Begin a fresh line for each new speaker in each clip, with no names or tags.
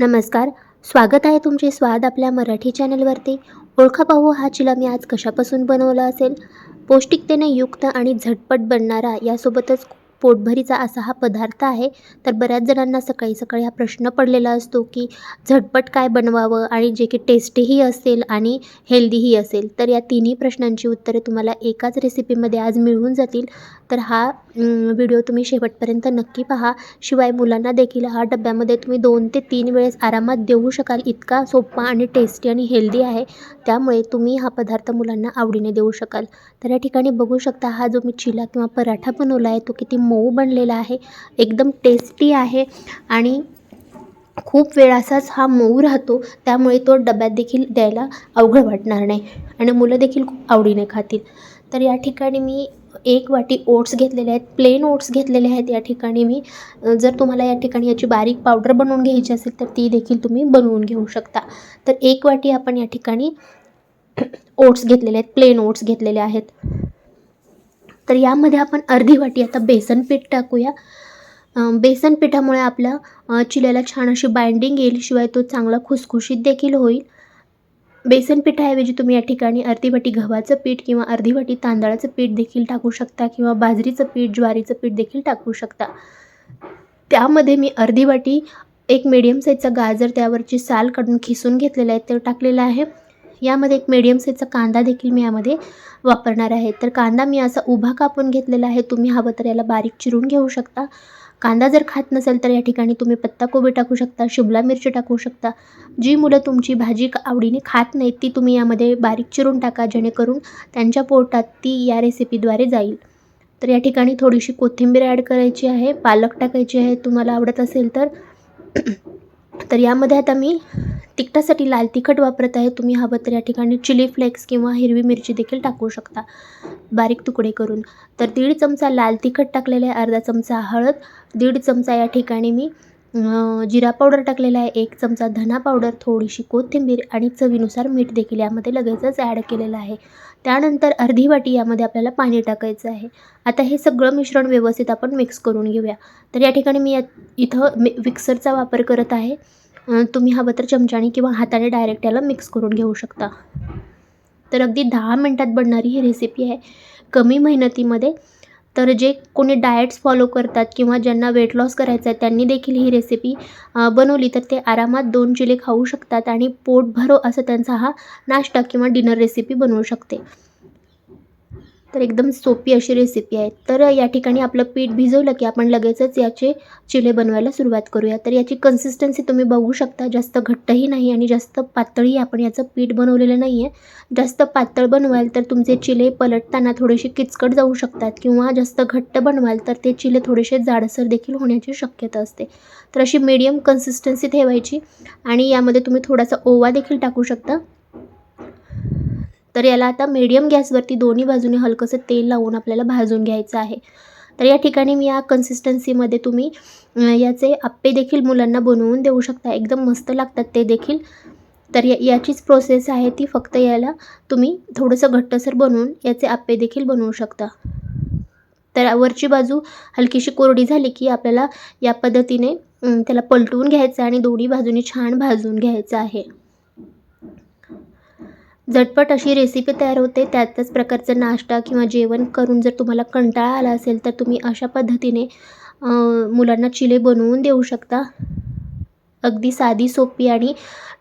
नमस्कार स्वागत आहे तुमचे स्वाद आपल्या मराठी चॅनलवरती. ओळखा पाहू हा चिला मी आज कशापासून बनवला असेल? पौष्टिकतेने युक्त आणि झटपट बनणारा यासोबतच पोटभरीचा असा हा पदार्थ आहे तर बऱ्याच जणांना सकाळी सकाळी हा प्रश्न पडलेला असतो की झटपट काय बनवावं आणि जे की टेस्टीही असेल आणि हेल्दीही असेल. तर या तिन्ही प्रश्नांची उत्तरे तुम्हाला एकाच रेसिपीमध्ये आज मिळून जातील. तर हा व्हिडिओ तुम्ही शेवटपर्यंत नक्की पहा. शिवाय मुलांना देखील हा डब्यामध्ये तुम्ही दोन ते तीन वेळेस आरामात देऊ शकाल. इतका सोपा आणि टेस्टी आणि हेल्दी आहे. त्यामुळे तुम्ही हा पदार्थ मुलांना आवडीने देऊ शकाल. तर या ठिकाणी बघू शकता हा जो मी चिला किंवा पराठा बनवला आहे तो किती मऊ बनलेला आहे. एकदम टेस्टी आहे आणि खूप वेळ असाच हा मऊ राहतो. त्यामुळे तो डब्यात देखील द्यायला अवघड वाटणार नाही आणि मुलं देखील खूप आवडीने खातील. तर या ठिकाणी मी एक वाटी ओट्स घेतलेले आहेत. प्लेन ओट्स घेतलेले आहेत. या ठिकाणी मी जर तुम्हाला या ठिकाणी याची बारीक पावडर बनवून घ्यायची असेल तर ती देखील तुम्ही बनवून घेऊ शकता. तर एक वाटी आपण या ठिकाणी ओट्स घेतलेले आहेत. प्लेन ओट्स घेतलेले आहेत. तर यामध्ये आपण अर्धी वाटी आता बेसन पीठ टाकूया. बेसन पिठामुळे आपल्या चिल्याला छान अशी बाइंडिंग येईल शिवाय तो चांगला खुसखुशीत देखील होईल. बेसन पिठाऐवजी तुम्ही या ठिकाणी अर्धी वाटी गव्हाचं पीठ किंवा अर्धी वाटी तांदळाचं पीठ देखील टाकू शकता किंवा बाजरीचं पीठ ज्वारीचं पीठ देखील टाकू शकता. त्यामध्ये मी अर्धी वाटी एक मीडियम साईजचा गाजर त्यावरची साल काढून खिसून घेतलेला आहे ते टाकलेलं आहे. यामध्ये एक मीडियम साईजचा कांदा देखील मी यामध्ये वापरणार आहे. तर कांदा मी असा उभा कापून घेतलेला आहे. तुम्ही हवं तर याला बारीक चिरून घेऊ शकता. कांदा जर खात नसेल तर या ठिकाणी तुम्ही पत्ताकोबी टाकू शकता शिमला मिरची टाकू शकता. जी मुलं तुमची भाजी आवडीने खात नाहीत ती तुम्ही यामध्ये बारीक चिरून टाका जेणेकरून त्यांच्या पोटात ती या रेसिपीद्वारे जाईल. तर या ठिकाणी थोडीशी कोथिंबीर ॲड करायची आहे. पालक टाकायची आहे. तुम्हाला आवडत असेल तर तर यामध्ये आता मी तिखटासाठी लाल तिखट वापरत आहे. तुम्ही हवं तर या ठिकाणी चिली फ्लेक्स किंवा हिरवी मिरची देखील टाकू शकता बारीक तुकडे करून. तर दीड चमचा लाल तिखट टाकलेला आहे अर्धा चमचा हळद दीड चमचा या ठिकाणी मी जिरा पावडर टाकलेला आहे. एक चमचा धना पावडर थोडीशी कोथिंबीर आणि चवीनुसार मीठ देखील यामध्ये लगेचच ॲड केलेलं आहे. त्यानंतर अर्धी वाटी यामध्ये आपल्याला पाणी टाकायचं आहे. आता हे सगळं मिश्रण व्यवस्थित आपण मिक्स करून घेऊया. तर या ठिकाणी मी या इथं मिक्सरचा वापर करत आहे. तुम्ही हवं तर चमच्याने किंवा हाताने डायरेक्ट याला मिक्स करून घेऊ शकता. तर अगदी दहा मिनटात बनणारी ही रेसिपी आहे. कमी मेहनतीमध्ये तर जे कोणी डाएट्स फॉलो करतात किंवा ज्यांना वेट लॉस करायचं आहे त्यांनी देखील ही रेसिपी बनवली. तर ते आरामात दोन चिले खाऊ शकतात आणि पोट भरो असं त्यांचा हा नाश्ता किंवा डिनर रेसिपी बनवू शकते. तर एकदम सोपी अशी रेसिपी आहे. तर या ठिकाणी आपलं पीठ भिजवलं की आपण लगेचच याचे चिले बनवायला सुरुवात करूया. तर याची कन्सिस्टन्सी तुम्ही बघू शकता. जास्त घट्टही नाही आणि जास्त पातळही आपण याचं पीठ बनवलेलं नाही आहे जास्त पातळ बनवाल तर तुमचे चिले पलटताना थोडेसे किचकट जाऊ शकतात किंवा जास्त घट्ट बनवाल तर ते चिले थोडेसे जाडसर देखील होण्याची शक्यता असते. तर अशी मीडियम कन्सिस्टन्सी ठेवायची. आणि यामध्ये तुम्ही थोडासा ओवा देखील टाकू शकता. तर याला आता मीडियम गॅसवरती दोन्ही बाजूने हलकंसं तेल लावून आपल्याला भाजून घ्यायचं आहे. तर या ठिकाणी मी या कन्सिस्टन्सीमध्ये तुम्ही याचे आप्पे देखील मुलांना बनवून देऊ शकता. एकदम मस्त लागतात ते देखील. तर या याचीच प्रोसेस आहे ती फक्त याला तुम्ही थोडंसं घट्टसर बनवून याचे आप्पे देखील बनवू शकता. तर वरची बाजू हलकीशी कोरडी झाली की आपल्याला या पद्धतीने त्याला पलटवून घ्यायचं आणि दोन्ही बाजूने छान भाजून घ्यायचं आहे. झटपट अशी रेसिपी तयार होते त्याच प्रकारचं नाश्ता किंवा जेवण करून जर तुम्हाला कंटाळा आला असेल तर तुम्ही अशा पद्धतीने मुलांना चिले बनवून देऊ शकता. अगदी साधी सोपी आणि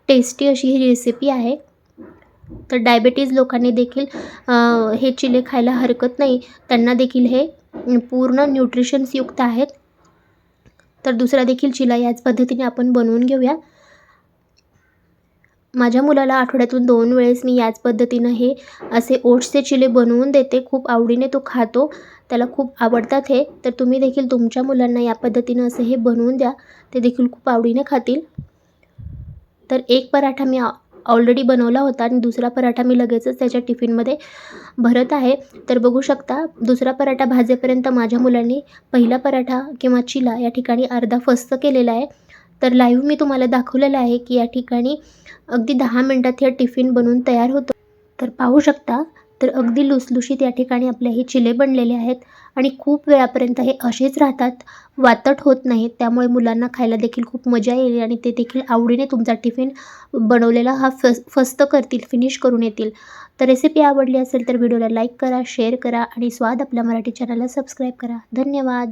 टेस्टी अशी ही रेसिपी आहे. तर डायबेटीज लोकांनी देखील हे चिले खायला हरकत नाही. त्यांना देखील हे पूर्ण न्यूट्रिशन्सयुक्त आहेत. तर दुसरा देखील चिला याच पद्धतीने आपण बनवून घेऊया. माझ्या मुलाला आठवड्यातून दोन वेळेस मी याच पद्धतीनं हे असे ओट्सचे चिले बनवून देते. खूप आवडीने तो खातो. त्याला खूप आवडतात हे. तर तुम्ही देखील तुमच्या मुलांना या पद्धतीनं असे हे बनवून द्या. ते देखील खूप आवडीने खातील. तर एक पराठा मी ऑलरेडी बनवला होता आणि दुसरा पराठा मी लगेचच त्याच्या टिफिनमध्ये भरत आहे. तर बघू शकता दुसरा पराठा भाजेपर्यंत माझ्या मुलांनी पहिला पराठा किंवा चिला या ठिकाणी अर्धा फस्त केलेला आहे. तर लाईव्ह मी तुम्हाला दाखवलेलं आहे की या ठिकाणी अगदी दहा मिनटात हे टिफिन बनवून तयार होतो. तर पाहू शकता तर अगदी लुसलुशीत या ठिकाणी आपले हे चिले बनलेले आहेत आणि खूप वेळापर्यंत हे असेच राहतात वातट होत नाहीत त्यामुळे मुलांना खायला देखील खूप मजा येईल आणि ते देखील आवडीने तुमचा टिफिन बनवलेला हा फस फस्त करतील फिनिश करून येतील. तर रेसिपी आवडली असेल तर व्हिडिओला लाईक करा शेअर करा आणि स्वाद आपल्या मराठी चॅनलला सबस्क्राईब करा. धन्यवाद!